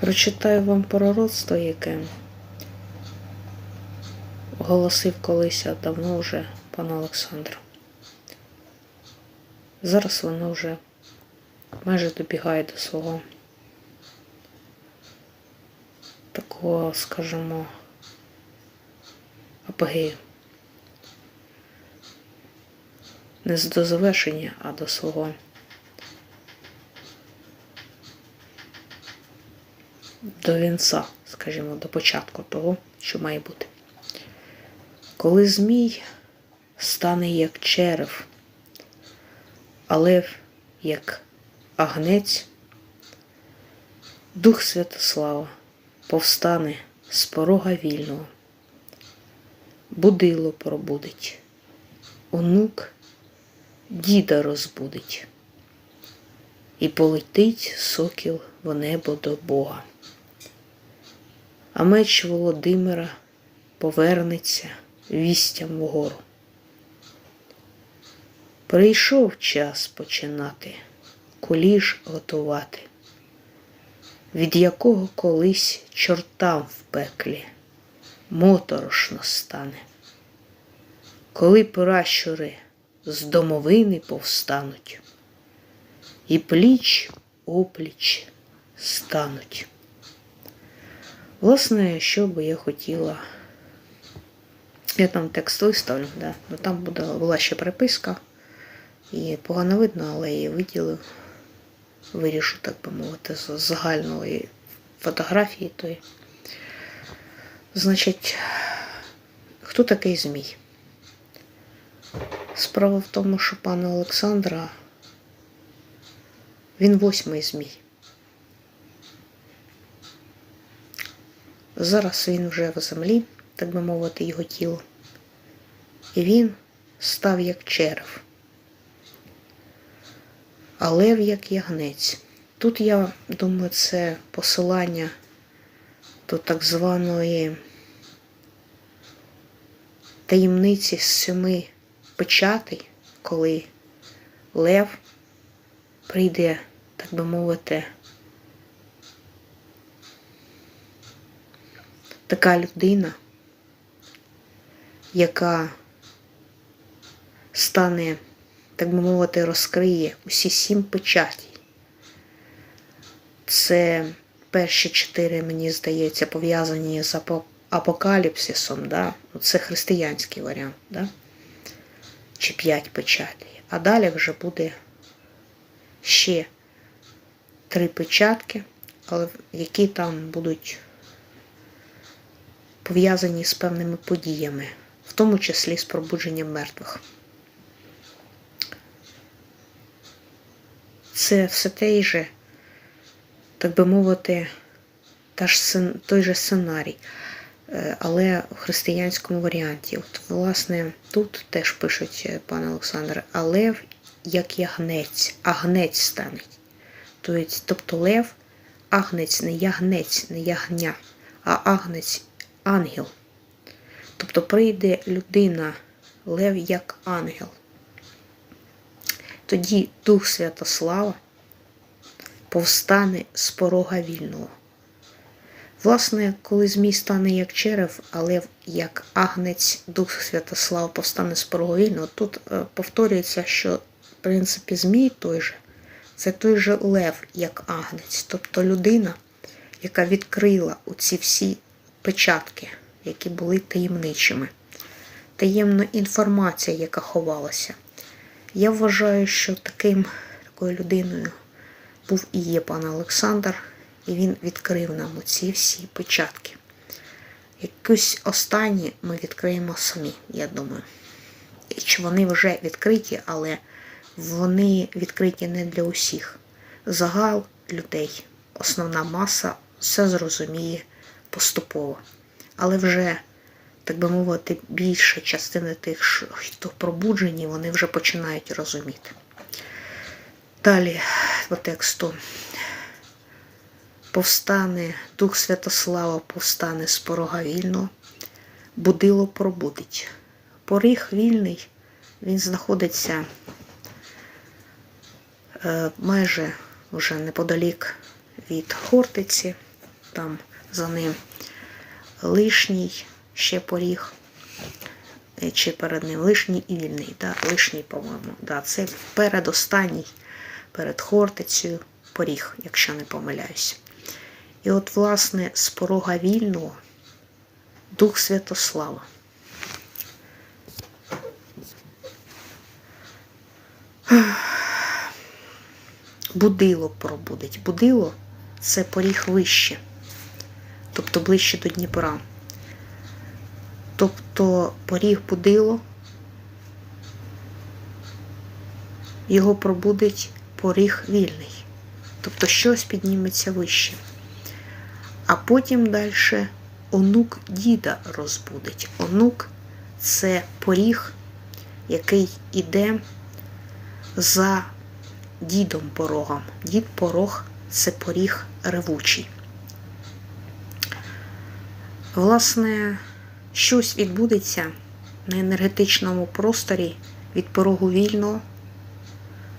Прочитаю вам пророцтво, яке оголосив колись а давно вже пан Олександр. Зараз воно вже майже добігає до свого такого, скажімо, апогею. Не до завершення, а до свого до вінця, скажімо, до початку того, що має бути. Коли Змій стане як черев, а лев як агнець, Дух Святослава повстане з порога вільного, будило пробудить, онук діда розбудить, і полетить сокіл в небо до Бога. А меч Володимира повернеться вістям вгору. Прийшов час починати, куліш готувати, від якого колись чортам в пеклі моторошно стане, коли пращури з домовини повстануть, і пліч опліч стануть. Власне, що би я хотіла. Я там текст виставлю, да. ну, там буде, була ще приписка. І погано видно, але я її виділив. Вирішу, так би мовити, з загальної фотографії тої. Значить, хто такий Змій? Справа в тому, що пана Олександра він восьмий Змій. Зараз він вже в землі, так би мовити, його тіло. І він став як черев, а лев як ягнець. Тут я думаю, це посилання до так званої таємниці з семи печатей, коли лев прийде, так би мовити, така людина, яка стане, так би мовити, розкриє усі сім печатей. Це перші чотири, мені здається, пов'язані з апокаліпсисом, да? Ну, це християнський варіант, да? чи п'ять печатей. А далі вже буде ще три печатки, але які там будуть пов'язані з певними подіями, в тому числі з пробудженням мертвих. Це все той же, так би мовити, той же сценарій, е, але в християнському варіанті. От, власне, тут теж пишуть е, пан Олександр, а лев як ягнець, агнець стане. Тобто лев, агнець, не ягнець, не ягня, а агнець ангел. Тобто прийде людина, лев як ангел. Тоді Дух Святослава повстане з порога вільного. Власне, коли Змій стане як черев, а лев як агнець, Дух Святослава повстане з порога вільного, тут е, повторюється, що в принципі Змій той же, це той же лев як агнець, тобто людина, яка відкрила оці всі печатки, які були таємничими, таємна інформація, яка ховалася. Я вважаю, що таким, такою людиною був і є пан Олександр, і він відкрив нам оці всі печатки. Якусь останні ми відкриємо самі, я думаю. І чи вони вже відкриті, але вони відкриті не для усіх. Загал людей, основна маса все зрозуміє поступово. Але вже, так би мовити, більша частина тих, хто пробуджені, вони вже починають розуміти. Далі по тексту. Повстане Дух Святослава, повстане з порога вільного, будило пробудить. Поріг вільний, він знаходиться е, майже вже неподалік від Хортиці там за ним лишній ще поріг, е, чи перед ним лишній і вільний. Да? Лишній, по-моєму. Да, Це передостанній, перед Хортицею поріг, якщо не помиляюсь. І от, власне, з порога вільного Дух Святослава. Будило пробудить. Будило це поріг вище, тобто ближче до Дніпра. Тобто поріг будило, його пробудить поріг вільний. Тобто щось підніметься вище. А потім далі онук діда розбудить. Онук це поріг, який іде за дідом порогом. Дід порог це поріг ревучий. Власне, щось відбудеться на енергетичному просторі від порогу вільного,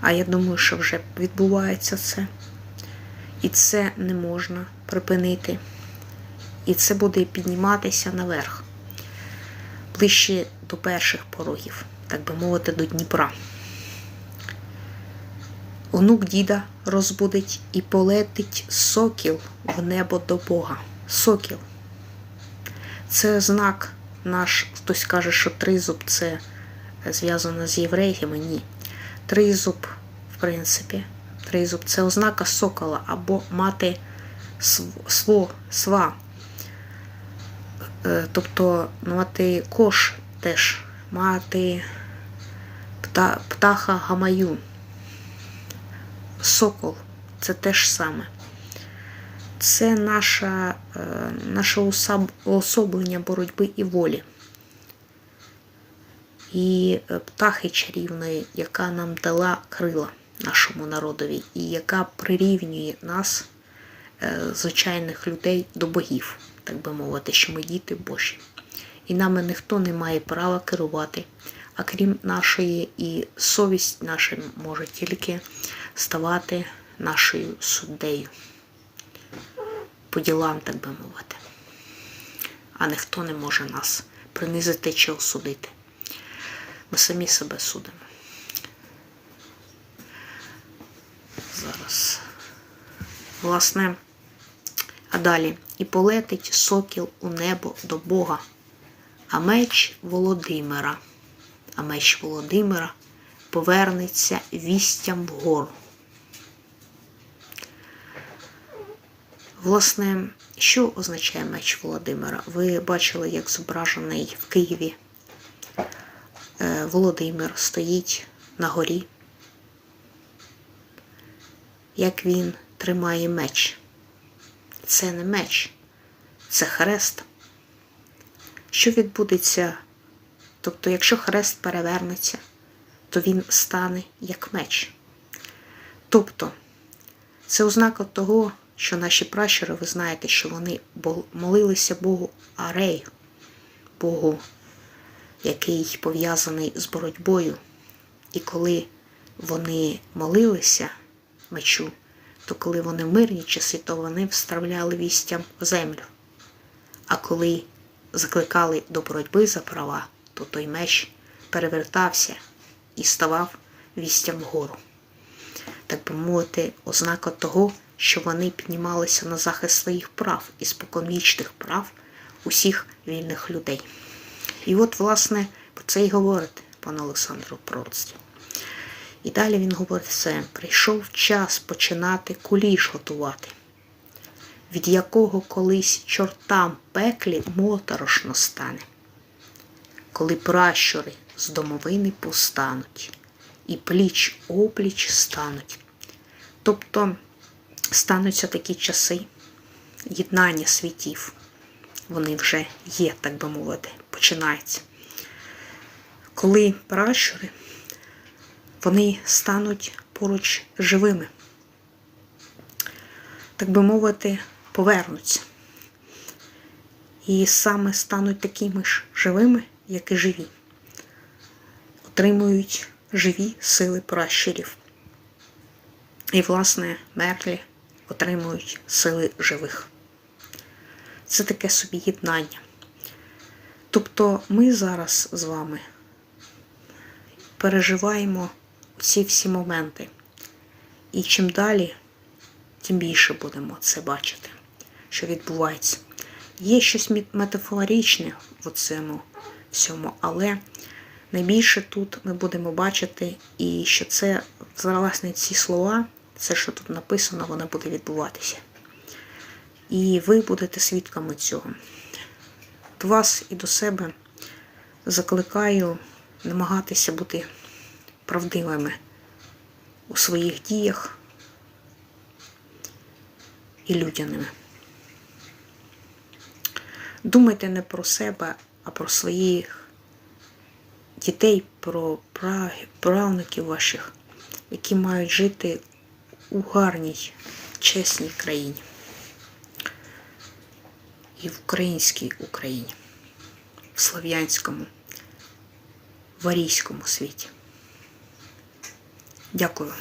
а я думаю, що вже відбувається це. І це не можна припинити. І це буде підніматися наверх, ближче до перших порогів, так би мовити, до Дніпра. Онук діда розбудить і полетить сокіл в небо до Бога. Сокіл. Це знак наш, хтось каже, що тризуб це зв'язано з євреями. Ні. Тризуб, в принципі, тризуб це ознака сокола або мати сво, сва. Е, тобто мати кош теж, мати птаха гамаю. Сокол це те ж саме. Це наша, е, наше уособлення боротьби і волі. І е, птахи чарівної, яка нам дала крила нашому народові, і яка прирівнює нас, е, звичайних людей, до богів, так би мовити, що ми діти Божі. І нами ніхто не має права керувати, а крім нашої, і совість наша може тільки ставати нашою суддею. По ділам, так би мовити. А ніхто не може нас принизити чи осудити. Ми самі себе судимо. Зараз. Власне, а далі і полетить сокіл у небо до Бога, а меч Володимира, а меч Володимира повернеться вістям вгору. Власне, що означає меч Володимира? Ви бачили, як зображений в Києві е, Володимир стоїть на горі, як він тримає меч. Це не меч, це хрест. Що відбудеться? Тобто, якщо хрест перевернеться, то він стане як меч. Тобто, це ознака того, що наші пращури, ви знаєте, що вони молилися Богу Арею, Богу, який пов'язаний з боротьбою. І коли вони молилися мечу, то коли вони в мирні часи, то вони вставляли вістям землю. А коли закликали до боротьби за права, то той меч перевертався і ставав вістям вгору. Так би мовити, ознака того, що вони піднімалися на захист своїх прав і споконвічних прав усіх вільних людей. І от, власне, про це й говорить пан Олександр у пророцтві. І далі він говорить це: прийшов час починати куліш готувати, від якого колись чортам пеклі моторошно стане, коли пращури з домовини постануть і пліч опліч стануть. Тобто стануться такі часи єднання світів. Вони вже є, так би мовити, починається. Коли пращури, вони стануть поруч живими, так би мовити, повернуться. І саме стануть такими ж живими, як і живі, отримують живі сили пращурів. І, власне, мерлі отримують сили живих. це таке собі єднання. Тобто ми зараз з вами переживаємо ці всі моменти. І чим далі, тим більше будемо це бачити, що відбувається. Є щось метафоричне в цьому всьому, але найбільше тут ми будемо бачити, і що це, власне, ці слова, це, що тут написано, воно буде відбуватися. І ви будете свідками цього. До вас і до себе закликаю намагатися бути правдивими у своїх діях і людяними. Думайте не про себе, а про своїх дітей, про пра- правнуків ваших, які мають жити у гарній, чесній країні і в українській Україні, в слов'янському, в арійському світі. Дякую.